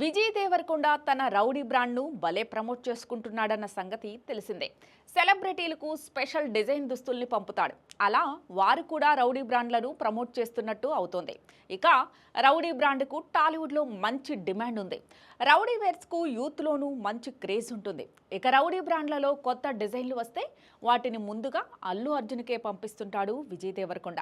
విజయ్ దేవరకొండ తన రౌడీ బ్రాండ్ను భలే ప్రమోట్ చేసుకుంటున్నాడన్న సంగతి తెలిసిందే. సెలబ్రిటీలకు స్పెషల్ డిజైన్ దుస్తుల్ని పంపుతాడు. అలా వారు కూడా రౌడీ బ్రాండ్లను ప్రమోట్ చేస్తున్నట్టు అవుతోంది. ఇక రౌడీ బ్రాండ్కు టాలీవుడ్లో మంచి డిమాండ్ ఉంది. రౌడీ వేర్స్కు యూత్లోనూ మంచి క్రేజ్ ఉంటుంది. ఇక రౌడీ బ్రాండ్లలో కొత్త డిజైన్లు వస్తే వాటిని ముందుగా అల్లు అర్జున్కే పంపిస్తుంటాడు విజయ్ దేవరకొండ.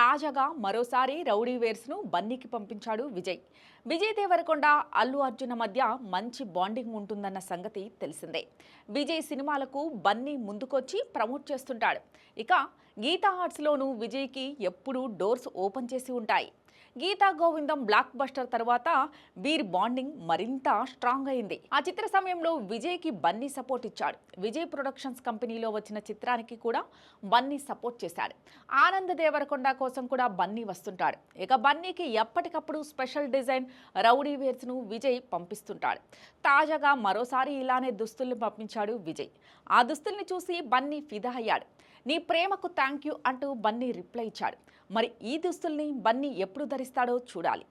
తాజాగా మరోసారి రౌడీ వేర్స్ను బన్నీకి పంపించాడు విజయ్. విజయ్ దేవరకొండ అల్లు అర్జున మధ్య మంచి బాండింగ్ ఉంటుందన్న సంగతి తెలిసిందే. విజయ్ సినిమాలకు బన్నీ ముందుకొచ్చి ప్రమోట్ చేస్తుంటాడు. ఇక గీతా ఆర్ట్స్లోనూ విజయ్కి ఎప్పుడూ డోర్స్ ఓపెన్ చేసి ఉంటాయి. గీతా గోవిందం బ్లాక్ బస్టర్ తర్వాత వీరి బాండింగ్ మరింత స్ట్రాంగ్ అయింది. ఆ చిత్ర సమయంలో విజయ్కి బన్నీ సపోర్ట్ ఇచ్చాడు. విజయ్ ప్రొడక్షన్స్ కంపెనీలో వచ్చిన చిత్రానికి కూడా బన్నీ సపోర్ట్ చేశాడు. ఆనంద్ దేవరకొండ కోసం కూడా బన్నీ వస్తుంటాడు. ఇక బన్నీకి ఎప్పటికప్పుడు స్పెషల్ డిజైన్ రౌడీ వేర్స్ను విజయ్ పంపిస్తుంటాడు. తాజాగా మరోసారి ఇలానే దుస్తుల్ని పంపించాడు విజయ్. ఆ దుస్తుల్ని చూసి బన్నీ ఫిదా అయ్యాడు. నీ ప్రేమకు థ్యాంక్ యూ అంటూ బన్నీ రిప్లై ఇచ్చాడు. మరి ఈ దుస్తుల్ని బన్నీ ఎప్పుడు ధరిస్తాడో చూడాలి.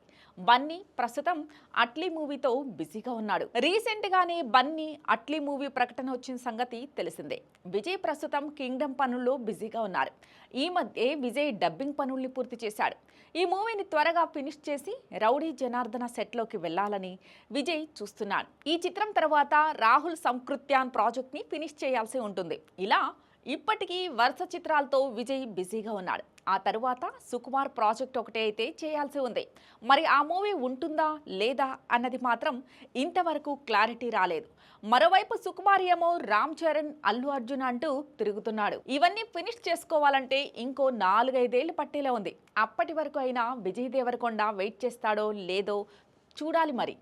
బన్నీ ప్రస్తుతం అట్లీ మూవీతో బిజీగా ఉన్నాడు. రీసెంట్ గానే బన్నీ అట్లీ మూవీ ప్రకటన వచ్చిన సంగతి తెలిసిందే. విజయ్ ప్రస్తుతం కింగ్డమ్ పనుల్లో బిజీగా ఉన్నారు. ఈ మధ్య విజయ్ డబ్బింగ్ పనుల్ని పూర్తి చేశాడు. ఈ మూవీని త్వరగా ఫినిష్ చేసి రౌడీ జనార్దన సెట్లోకి వెళ్ళాలని విజయ్ చూస్తున్నాడు. ఈ చిత్రం తర్వాత రాహుల్ సంకృత్యాన్ ప్రాజెక్ట్ని ఫినిష్ చేయాల్సి ఉంటుంది. ఇలా ఇప్పటికీ వరుస చిత్రాలతో విజయ్ బిజీగా ఉన్నాడు. ఆ తరువాత సుకుమార్ ప్రాజెక్ట్ ఒకటే అయితే చేయాల్సి ఉంది. మరి ఆ మూవీ ఉంటుందా లేదా అన్నది మాత్రం ఇంతవరకు క్లారిటీ రాలేదు. మరోవైపు సుకుమార్ ఏమో రామ్ చరణ్ అల్లు అర్జున్ అంటూ తిరుగుతున్నాడు. ఇవన్నీ ఫినిష్ చేసుకోవాలంటే ఇంకో నాలుగైదేళ్ళు పట్టేలా ఉంది. అప్పటి వరకు అయినా విజయ్ దేవరకొండ వెయిట్ చేస్తాడో లేదో చూడాలి మరి.